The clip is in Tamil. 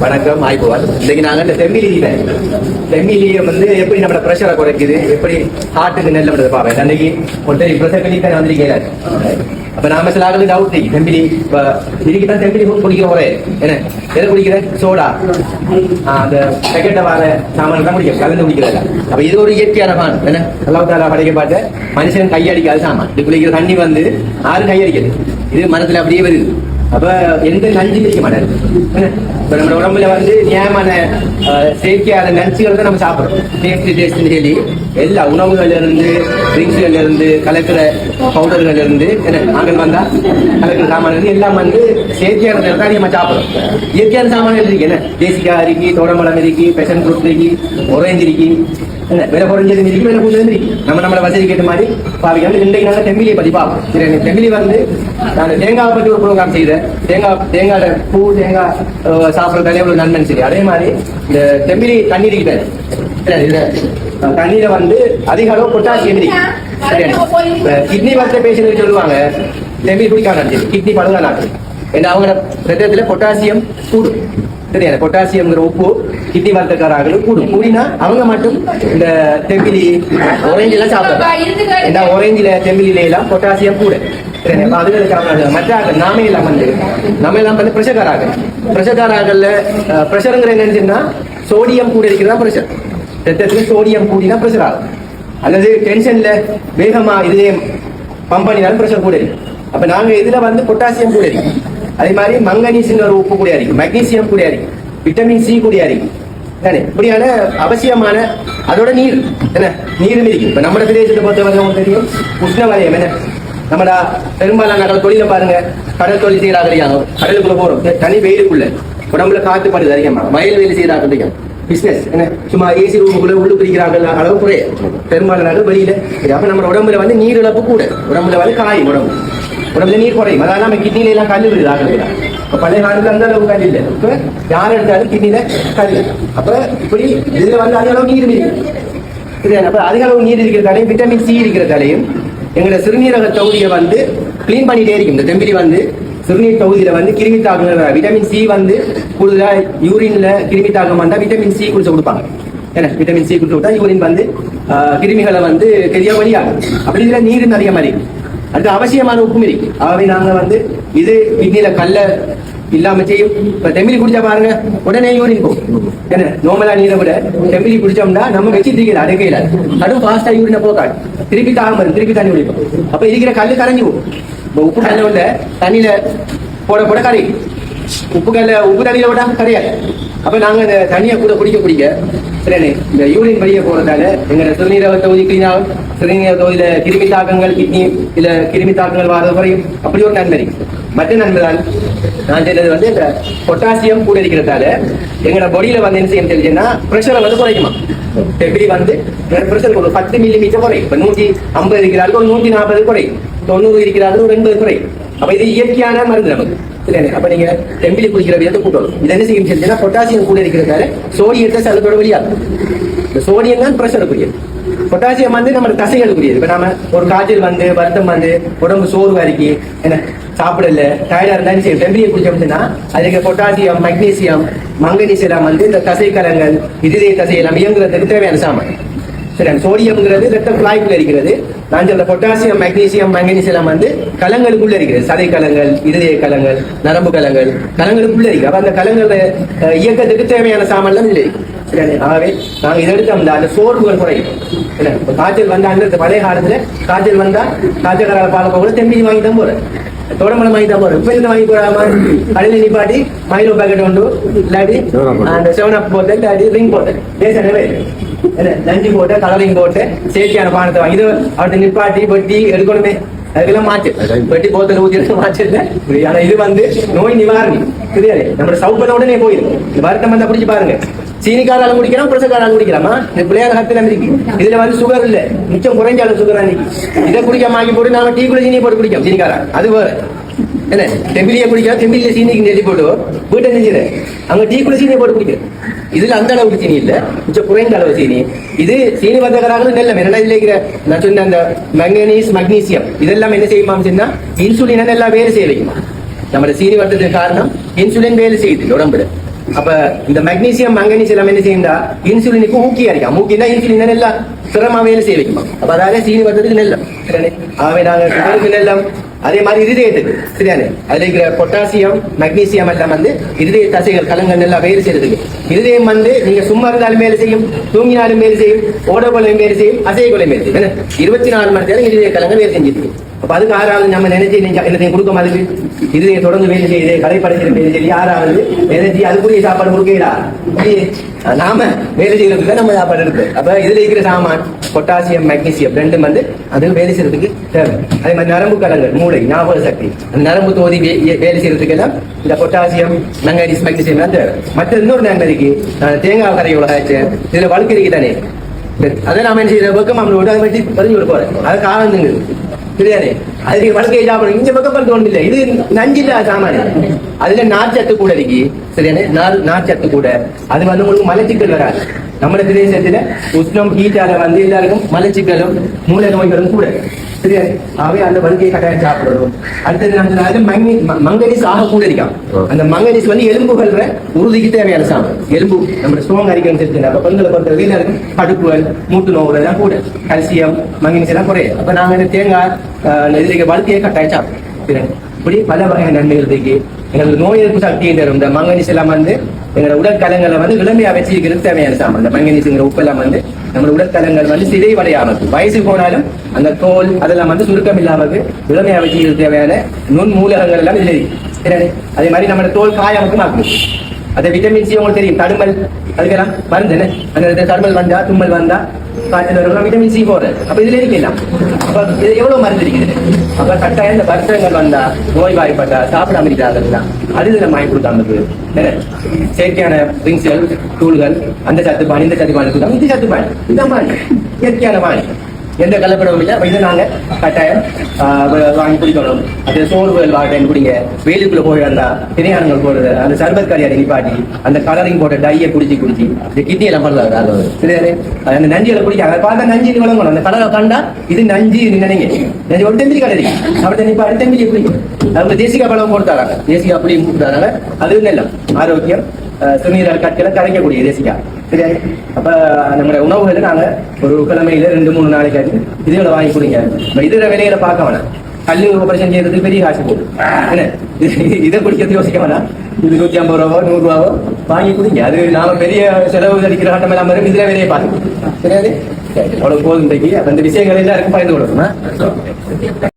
வணக்கம் ஆய்வுவார் இன்னைக்கு நாங்க இந்த தெம்மிலியில தெம்மிலியை வந்து எப்படி நம்ம பிரஷரை குறைக்குது எப்படி ஹார்ட்டுக்கு நெல் பண்ணுறது பாப்பேன் அன்னைக்கு ஒருத்தர் ப்ரெஷர் கணிக்க வந்திருக்கேன் அப்ப நாம சில ஆளுக்கு டவுட் இருக்கு இப்ப இன்னைக்கு தான் செம்பிலி குடிக்கிற ஒரே என்ன? எதை குடிக்கிற சோடா. அந்த பேக்கெட்டை வர சாமான் தான் குடிக்க கலந்து குடிக்கிறதா அப்ப இது ஒரு இயற்கையான பான் என்ன? அல்லாஹ் தாலா படைக்க பார்த்த மனுஷன் கையடிக்காது சாமான். இது குளிக்கிற தண்ணி வந்து யாரும் கையடிக்கிறது இது மனத்துல அப்படியே வருது. அப்ப எந்த நஞ்சு வைக்க மாட்டாரு இப்ப நம்ம உடம்புல வந்து நியாயமான செயற்கையான நஞ்சுகள் தான் நம்ம சாப்பிடுறோம் டேஸ்ட் டேஸ்ட்னு சொல்லி எல்லா உணவுகள்ல இருந்து ட்ரிங்க்ஸ்கள்ல இருந்து கலக்கிற பவுடர்கள் இருந்து என்ன நாங்கள் வந்தா கலக்கிற சாமான இருந்து எல்லாம் வந்து செயற்கையான தான் நம்ம சாப்பிடுறோம் இயற்கையான சாமான்கள் இருக்கு என்ன தேசிக்கா இருக்கு தோடமலம் இருக்கு பெஷன் ஃப்ரூட் இருக்கு ஒரேஞ்ச் இருக்கு என்ன விலை குறைஞ்சது இருக்கு விலை கூடுதல் இருக்கு நம்ம நம்மள வசதி கேட்ட மாதிரி பாவிக்காம இன்றைக்கு நாங்கள் தெம்பிலியை பத்தி பார்ப்போம் தெம்பிலி வந்து நான் தேங்காவை பற்றி ஒரு ப்ரோக்ராம் செய்தேன் தேங்காய் தேங்காய் பூ தேங்காய் சாப்பிடுறதாலே ஒரு நன்மை சரி. அதே மாதிரி இந்த தெம்பிலி தண்ணீர் அஹ், தண்ணீரை வந்து அதிக அளவு பொட்டாசியம் இருக்கு. கிட்னி வளர்த்த பேஷண்ட் சொல்லுவாங்க தெம்பிலி குடிக்காம கிட்னி பழுதா நாட்டு ஏன்னா அவங்க ரத்தத்துல பொட்டாசியம் கூடும். சரியா? பொட்டாசியம்ங்கிற உப்பு கிட்னி வளர்த்தக்காரர்களும் கூடும். கூடினா அவங்க மட்டும் இந்த தெம்பிலி எல்லாம் சாப்பிடுறாங்க இந்த orangeல தெம்பிலில எல்லாம் பொட்டாசியம் கூட. சரியா? அப்ப அதுகளுக்கு அவங்க மற்ற ஆட்கள் நாமே இல்லாமல் வந்து நம்ம எல்லாம் வந்து பிரஷர்காராக பிரஷர்காராகல்ல பிரஷருங்கிற என்னன்னு சொன்னா சோடியம் கூட இருக்கிறதா பிரஷர். ரத்தத்துல சோடியம் கூடினா பிரஷர். ஆகும் அல்லது டென்ஷன்ல வேகமா இதயம் பம்ப் பண்ணினாலும் பிரஷர் கூட இருக்கு அப்ப நாங்க இதுல வந்து பொட்டாசியம் கூட இருக்கு அதே மாதிரி மங்கனீஸ்ங்கிற ஒரு உப்பு கூட இருக்கு மெக்னீசியம் கூட இருக்கு விட்டமின் சி கூட இருக்கு தானே? இப்படியான அவசியமான அதோட நீர் என்ன? நீரும் இருக்கு. இப்ப நம்ம பிரதேசத்தை பொறுத்தவரை உங்களுக்கு தெரியும். உஷ்ண வலயம் என்ன? நம்மடா பெரும்பாலான கடல் தொழில பாருங்க. கடல் தொழில் செய்யறாங்க இல்லையா கடலுக்குள்ள போறோம். தனி வெயிலுக்குள்ள. உடம்புல காத்து படுது அதிகமா. வயல் வேலை செய்யறாங்க இல்லையா பிசினஸ் என்ன? சும்மா ஏசி ரூமுக்குள்ள உள்ளு பிரிக்கிறாங்க அளவு குறைய. பெரும்பாலான நாடு வெளியில. அப்ப நம்ம உடம்புல வந்து நீர் இழப்பு கூட. உடம்புல வந்து காயும் உடம்பு. உடம்புல நீர் குறையும். அதாவது நம்ம கிட்னில எல்லாம் கல் விடுது ஆகல இப்ப பழைய காலத்துல அந்த அளவுக்கு கல் இல்லை. இப்ப யார் எடுத்தாலும் கிட்னில கல் அப்ப இப்படி இதுல வந்து அதிக அளவு நீர் இருக்கு அப்ப அதிக அளவு நீர் இருக்கிறதாலையும் விட்டமின் சி இருக்கிறதாலையும் எங்களோட சிறுநீரக தொகுதியை வந்து க்ளீன் பண்ணிட்டே இருக்கும் இந்த தெம்பிலி வந்து சிறுநீர் தொகுதியில வந்து கிருமி தாக்கம் விட்டமின் சி வந்து கூடுதலா யூரின்ல கிருமி தாக்கம் வந்தா விட்டமின் சி குடிச்சு கொடுப்பாங்க. என்ன? விட்டமின் சி குடிச்சு கொடுத்தா யூரின் வந்து கிருமிகளை வந்து பெரிய வழியாகும் அப்படி இதுல நீர் நிறைய மாதிரி அது அவசியமான உப்பும் இருக்கு. ஆகவே நாங்க வந்து இது கிட்னில கல்ல இல்லாம செய்யும் இப்ப தெம்பிலி குடிச்சா பாருங்க உடனே யூரின் போகும் என்ன நோமலா நீரை விட தெம்பிலி குடிச்சோம்னா நம்ம வச்சுட்டு இருக்கிற அடுக்கையில அதுவும் ஃபாஸ்டா யூரினை போகாது திருப்பி தாகம் வரும் திருப்பி தண்ணி குடிப்போம் அப்ப இருக்கிற கல்லு கரைஞ்சு போகும் இப்ப உப்பு கல்ல உள்ள தண்ணியில போட போட கரை உப்பு கல்ல உப்பு தண்ணியில விட்டா கரையாது அப்ப நாங்க இந்த தண்ணியை கூட குடிக்க குடிக்க சரிண்ணே இந்த யூரின் வழியை போறதால எங்க சிறுநீரக தொகுதி கிளீனாகும் சிறுநீரக தொகுதியில கிருமி தாக்கங்கள் கிட்னி இல்ல கிருமி தாக்கங்கள் வர்றது குறையும் அப்படி ஒரு நன்மை மற்ற நன்மை தான் நான் சொன்னது வந்து இந்த பொட்டாசியம் கூட இருக்கிறதால எங்களோட பொடியில வந்து என்ன செய்யும் தெரிஞ்சுன்னா பிரஷரை வந்து குறைக்குமா? எப்படி வந்து? ப்ரெஷர் ஒரு பத்து மில்லி மீட்டர் குறையும். இப்ப நூத்தி ஐம்பது இருக்கிறார்கள் ஒரு நூத்தி நாற்பது குறையும். தொண்ணூறு இருக்கிறார்கள் ஒரு எண்பது குறையும். அப்ப இது இயற்கையான மருந்து நமக்கு. சரியானே அப்ப நீங்க தெம்பிலி குடிக்கிற விதத்தை கூட்டணும் இது என்ன செய்யும் தெரிஞ்சுன்னா பொட்டாசியம் கூட இருக்கிறதால சோடியத்தை சலத்தோட வெளியாகும். இந்த சோடியம் தான் ப்ரெஷருக்குரியது பொட்டாசியம் வந்து நம்ம தசைகளுக்குரியது இப்ப நாம ஒரு காய்ச்சல் வந்து வருத்தம் வந்து உடம்பு சோர்வா இருக்கு என்ன சாப்பிடல டயர்டா இருந்தாலும் சரி டெம்பிலியை குடிச்சோம்னா அதுக்கு பொட்டாசியம் மெக்னீசியம் மங்கனீஸ் எல்லாம் வந்து இந்த தசை கலங்கள் இதய தசை எல்லாம் இயங்குறதுக்கு தேவையான சாமான். சரி சோடியம்ங்கிறது ரத்த குழாய்க்குள்ள இருக்கிறது. நான் சொல்ற பொட்டாசியம் மெக்னீசியம் மங்கனீஸ் எல்லாம் வந்து கலங்களுக்குள்ள இருக்கிறது. சதை கலங்கள் இருதய கலங்கள் நரம்பு கலங்கள் கலங்களுக்குள்ள இருக்கு. அப்ப அந்த கலங்கள் இயக்கத்துக்கு தேவையான சாமான்லாம் இல்லை ஆகவே நாங்க இதை எடுத்தோம்னா அந்த சோர்வுகள் குறையும். காய்ச்சல் வந்தா அந்த பழைய காலத்துல காய்ச்சல் வந்தா காய்ச்சல் பார்க்க கூட தெம்பி வாங்கி தான் போறேன் தோடமலை வாங்கி தான் போறேன் இப்ப என்ன வாங்கி போறாம கடையில நிப்பாட்டி மைலோ பேக்கெட் உண்டு இல்லாட்டி அந்த செவன் அப் போட்டு இல்லாட்டி ரிங் போட்டு. பேசவே என்ன நஞ்சு போட்டு கலரிங் போட்டு செயற்கையான பானத்தை வாங்கி இது நிப்பாட்டி வெட்டி எடுக்கணுமே அதுக்கெல்லாம் மாற்று வெட்டி போத்தல் ஊத்தி மாற்று இல்ல ஆனா இது வந்து நோய் நிவாரணி தெரியாது நம்ம சவுப்பன உடனே போயிடும் வருத்தம் வந்தா குடிச்சு பாருங்க சீனிக்காரால குடிக்கலாம் பிரசக்காரால குடிக்கலாமா இந்த பிள்ளையார ஹத்துல இருக்கு இதுல வந்து சுகர் இல்ல மிச்சம் குறைஞ்ச அளவு சுகர் அன்னைக்கு இதை குடிக்க மாக்கி போட்டு நாம டீ குள்ள சீனி போட்டு குடிக்கும் சீனிக்காரா அது வேற என்ன தெம்பிலிய குடிக்கலாம் தெம்பிலிய சீனிக்கு நெல்லி போட்டு வீட்டை நெஞ்சிரு அங்க டீ குள்ள சீனியை போட்டு குடிக்கிறேன் இதுல அந்த அளவுக்கு சீனி இல்ல. மிச்சம் குறைந்த அளவு சீனி. இது சீனி வந்தகராக நெல்ல என்னடா இதுல இருக்கிற நான் சொன்ன அந்த மங்கனீஸ் மக்னீசியம் இதெல்லாம் என்ன செய்யுமா சொன்னா இன்சுலினை நல்லா வேலை செய்ய வைக்குமா. நம்ம சீனி வர்றதுக்கு காரணம் இன்சுலின் வேலை செய்யுது உடம்புல. அப்ப இந்த மெக்னீசியம் மங்கனீஸ் எல்லாம் என்ன செய்யுண்டா இன்சுலினுக்கு ஊக்கியா இருக்கா. மூக்கினா இன்சுலின் எல்லாம் சிரமமா வேலை செய்ய வைக்குமா. அப்ப அதாக சீனி வர்றதுக்கு நெல்லம் ஆவே நாங்க நெல்லம் அதே மாதிரி இருதயத்துக்கு சரியானே அதுல இருக்கிற பொட்டாசியம் மெக்னீசியம் எல்லாம் வந்து இருதய தசைகள் கலங்கள் எல்லாம் வேறு செய்யறதுக்கு இருதயம் வந்து நீங்க சும்மா இருந்தாலும் வேலை செய்யும் தூங்கினாலும் வேலை செய்யும் ஓடக்கொள்ளையும் வேலை செய்யும் அசைய கொலை வேலை செய்யும். இருபத்தி நாலு மணி நேரம் இருதய கலங்கள் வேலை செஞ்சிருக்கு. அப்ப அதுக்கு ஆறாவது நம்ம நினைச்சு நீங்க என்னத்தையும் கொடுக்க மாதிரி இருதயம் தொடர்ந்து வேலை செய்யுது கலைப்படைக்கிற வேலை செய்யுது ஆறாவது நினைச்சு அதுக்குரிய சாப்பாடு கொடுக்கலா நாம வேலை செய்யறதுக்கு நம்ம சாப்பாடு இருக்கு. அப்ப இதுல இருக்கிற சாமான் பொட்டாசியம் மெக்னீசியம் ரெண்டும் வந்து அது வேலை செய்யறதுக்கு தேவை. அதே மாதிரி நரம்பு கலங்கள் மூளை ஞாபக சக்தி. அந்த நரம்பு தொகுதி வே- வேலை செய்யறதுக்கு எல்லாம் இந்த பொட்டாசியம் மங்கனீஸ் மெக்னீசியம் எல்லாம் தேவை. மற்ற இன்னொரு நன்மை இருக்கு. தேங்காய் கரை உலகாச்சு இதுல வழுக்கு இருக்கு தானே. அதை நாம என்ன செய்யற வெக்கம் நம்ம விட அதை பற்றி பதிஞ்சு விட அது சரியானே அதுக்கு வழக்கை சாப்பிடும் இங்க வெக்கப்பட்டு ஒன்று இல்லை இது நஞ்சு இல்ல சாமானு. அதுல நார்ச்சத்து கூட இருக்கு. சரியானே? நார் நார்ச்சத்து கூட. அது வந்து உங்களுக்கு மலச்சிக்கல் வராது. நம்ம பிரதேசத்துல உஷ்ணம் ஹீட்டால வந்து எல்லாருக்கும் மலச்சிக்கலும் மூல நோய்களும் கூட. சரியானே ஆகவே அந்த வழுக்கையை கட்டாயம் சாப்பிடணும் அடுத்தது அதுல மங்கி மங்கனீஸ் ஆக கூட இருக்கான் அந்த மங்கனீஸ் வந்து எலும்புகள் உறுதிக்கு தேவையான சாமான் எலும்பு நம்ம ஸ்ட்ராங் அரிக்கணும் தெரிஞ்சு அப்ப பெண்களை பொறுத்த வரைக்கும் எல்லாருக்கும் கடுப்புகள் மூட்டு நோவுகள் எல்லாம் கூட கல்சியம் மங்கனீஸ் எல்லாம் குறையும் அப்ப நாங்க தேங்காய் இதுல வழுக்கையை கட்டாயம் சாப்பிடுறோம் சரியானே? இப்படி பல வகையான நன்மைகள் இருக்கு எங்களுக்கு நோய் எதிர்ப்பு சக்தியை தரும். இந்த மங்கனீஸ் எல்லாம் வந்து எங்களோட உடற்கலங்களை வந்து இளமையா வச்சிருக்கிறது தேவையான சாமான். இந்த மங்கனீஸ்ங்கிற உப்பெல்லாம் வந்து நம்ம உடற்கலங்கள் வந்து சிதைவடையாமல் வயசு போனாலும் அந்த தோல் அதெல்லாம் வந்து சுருக்கம் இல்லாமல் இளமையா வச்சிருக்கிறது தேவையான நுண் மூலகங்கள் எல்லாம் இல்லை அதே மாதிரி நம்ம தோல் காயமுக்கும் ஆகும் அது விட்டமின் சி உங்களுக்கு தெரியும். தடுமல் அதுக்கெல்லாம் மருந்து என்ன? அந்த தடுமல் வந்தா தும்மல் வந்தா காய்ச்சல் வரலாம் விட்டமின் சி போடுறது. அப்ப இதுல இருக்கலாம் அப்ப இது எவ்வளவு மருந்து இருக்குது அப்ப கட்டாயம் இந்த வருஷங்கள் வந்தா நோய் வாய்ப்பட்டா சாப்பிடாம இருக்கிறாங்க அது இதுல வாங்கி கொடுத்தாங்க செயற்கையான ட்ரிங்க்ஸ்கள் தூள்கள் அந்த சத்து பாணி இந்த சத்து பாணி இந்த இது சத்து பாணி இயற்கையான பாணி எந்த கலப்படமும் இல்லை. இதை நாங்க கட்டாயம் ஆஹ், வாங்கி குடிக்கணும். அது சோர்வு வாட்டைன் குடிங்க. வெயிலுக்குள்ள போய் அந்த திரையானங்கள் போடுறது அந்த சர்பத் கரையை நிப்பாட்டி அந்த கலரிங் போட்ட டையை குடிச்சு குடிச்சு. இந்த கிட்னி எல்லாம் பண்ணல அது சரியாரு அந்த நஞ்சியில குடிக்க அதை பார்த்தா நஞ்சு வழங்கணும் அந்த கலரை கண்டா இது நஞ்சு நினைங்க. நஞ்சு ஒரு தெம்பிலி கலரி. அப்படி நிப்பாட்டி தெம்பிலி குடிக்கும் அவங்க தேசிகா பழம் போட்டாங்க தேசிகா அப்படி மூட்டாங்க அது நெல்லம் ஆரோக்கியம் ஆஹ், சிறுநீரக கற்களை கரைக்கக்கூடிய தேசிகா. சரியா? அப்ப நம்மளுடைய உணவுகளை நாங்க ஒரு கிழமையில ரெண்டு மூணு நாளைக்கு இதுகளை வாங்கி கொடுங்க. இதுல விலையில பார்க்க வேணாம். கல்லு ஆபரேஷன் செய்யறதுக்கு பெரிய காசு போடும் என்ன? இது- இதை குடிக்கிறது யோசிக்க வேணாம். இது நூத்தி ஐம்பது ரூபாவோ நூறு ரூபாவோ வாங்கி குடிங்க. அது நாம பெரிய செலவு அடிக்கிற ஆட்டம் எல்லாம் வரும் இதுல விலையை பார்த்து சரியாது அவ்வளவு போதும் இன்றைக்கு. அந்த விஷயங்கள் எல்லாருக்கும் பயந்து கொடுக்கணும்